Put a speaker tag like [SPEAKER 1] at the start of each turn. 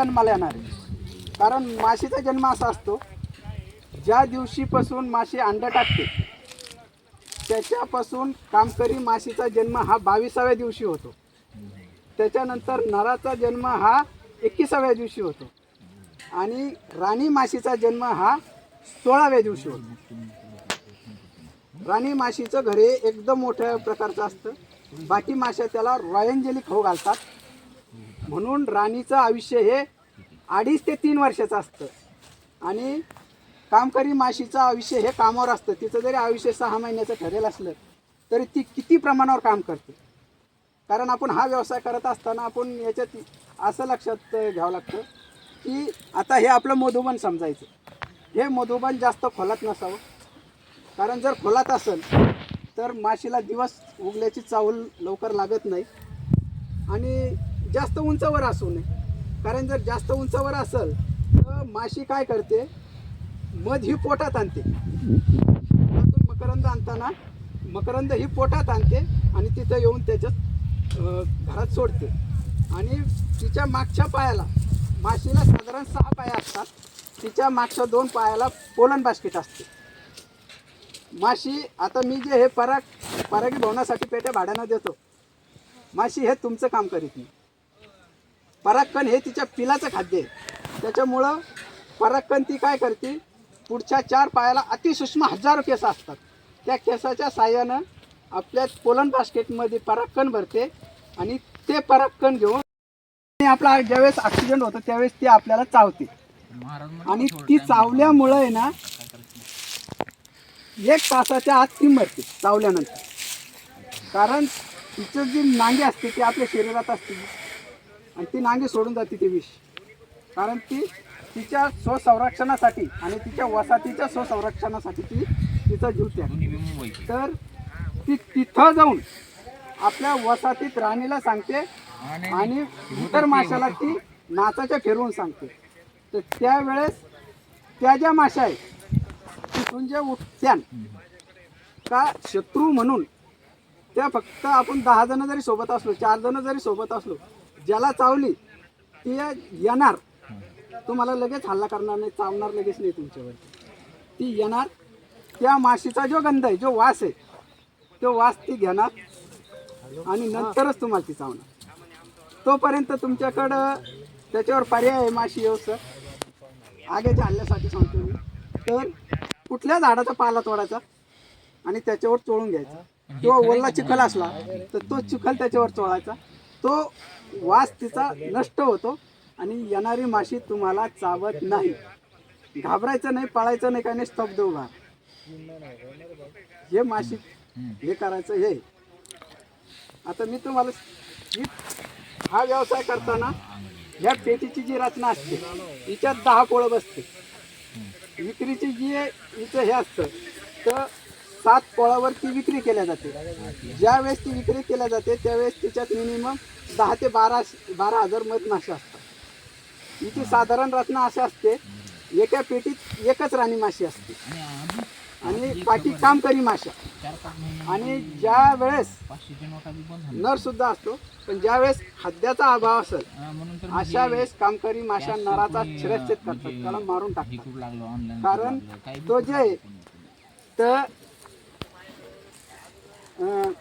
[SPEAKER 1] जन्माला येणार आहे. कारण माशीचा जन्म असा असतो ज्या दिवशीपासून माशी अंड टाकते त्याच्यापासून कामकरी माशीचा जन्म हा बावीसाव्या दिवशी होतो. त्याच्यानंतर नराचा जन्म हा एकविसाव्या दिवशी होतो. आणि राणी माशीचा जन्म हा सोळाव्या दिवशी होतो. राणी माशीचं घरे एकदम मोठ्या प्रकारचं असतं. बाकी माश्या त्याला रॉयंजली खाऊ घालतात. म्हणून राणीचं आयुष्य हे अडीच ते तीन वर्षाचं असतं. आणि कामकरी माशीचं आयुष्य हे कामावर असतं. तिचं जरी आयुष्य सहा महिन्याचं ठरेल असलं तरी ती किती प्रमाणावर काम करते? कारण आपण हा व्यवसाय करत असताना आपण याच्यात असं लक्षात घ्यावं लागतं की आता हे आपलं मधुबन समजायचं. हे मधुबन जास्त खोलात नसावं. कारण जर खोलात असेल तर माशीला दिवस उगल्याची चावल लवकर लागत नाही. आणि जास्त उंचावर असू नये. कारण जर जास्त उंचावर असेल तर माशी काय करते? मध ही पोटात आणते. पोटातून मकरंद आणताना मकरंद ही पोटात आणते आणि तिथं येऊन त्याच्यात घरात सोडते. आणि तिच्या मागच्या पायाला माशीला साधारण सहा पाया असतात. तिच्या मागच्या दोन पायाला पोलन बास्केट असते. माशी आता मी जे हे पराग परागी भवनासाठी पेट्या भाड्यानं देतो. माशी हे तुमचं काम करीत नाही. परागकण हे तिच्या पिलाचं खाद्य आहे. त्याच्यामुळं परागकण ती काय करते? पुढच्या चार पायाला अतिसूक्ष्म हजारो केस असतात. त्या केसाच्या साह्यानं आपल्या पोलन बास्केटमध्ये परागकण भरते आणि ते परागकण घेऊन आणि आपला ज्यावेळेस ॲक्सिडेंट होतो त्यावेळेस ती आपल्याला चावते. आणि ती चावल्यामुळं आहे ना एक तासाच्या आत ती मरते चावल्यानंतर. कारण तिचं जी नांगी असते ती आपल्या शरीरात असते. आणि ती नांगी सोडून जाते ती विष. कारण ती तिच्या स्वसंरक्षणासाठी आणि तिच्या वसाहतीच्या स्वसंरक्षणासाठी ती तिचा जीव तर ती तिथं जाऊन आपल्या वसाहतीत राणीला सांगते आणि इतर माशाला ती नाचाच्या फिरवून सांगते. तर त्यावेळेस त्या ज्या माशा आहेत तिथून जे उठत्यान का शत्रू म्हणून त्या फक्त आपण दहा जण जरी सोबत असलो चार जण जरी सोबत असलो ज्याला चावली ती येणार. तुम्हाला लगेच हल्ला करणार नाही चावणार लगेच नाही तुमच्यावर ती येणार. त्या माशीचा जो गंध आहे जो वास आहे तो वास ती घेणार आणि नंतरच तुम्हाला ती चावणार. तोपर्यंत तुमच्याकडं त्याच्यावर पर्याय आहे माशी येऊसर आगेच्या हल्ल्यासाठी सांगतो मी तर कुठल्या झाडाचा पाला तोडायचा आणि त्याच्यावर चोळून घ्यायचा. किंवा ओला चिखल असला तर तो चिखल त्याच्यावर चोळायचा. तो वास तिचा नष्ट होतो आणि येणारी माशी तुम्हाला चावत नाही. घाबरायचं नाही पळायचं नाही काही नाही स्तब्ध उभा हे माशी हे करायचं हे. आता मी तुम्हाला हा व्यवसाय करताना ह्या पेटीची जी रचना असते हिच्यात दहा पोळं बसते. विक्रीची जी आहे, हिचं हे असतं. तर सात पोळावर ती विक्री केल्या जाते. ज्यावेळेस ती विक्री केल्या जाते त्यावेळेस तिच्यात मिनिमम दहा ते बारा बारा हजार मध मासे असतात. तिची साधारण रचना अशी असते एका पेटीत एकच राणी माशी असते. आणि बाकी कामकरी माशा आणि ज्या वेळेस नर सुद्धा असतो पण ज्या वेळेस खाद्याचा अभाव असेल अशा वेळेस कामकरी माशा नराचा शिरच्छेद करतात त्याला मारून टाकतात. कारण तो जे आहे तर 嗯。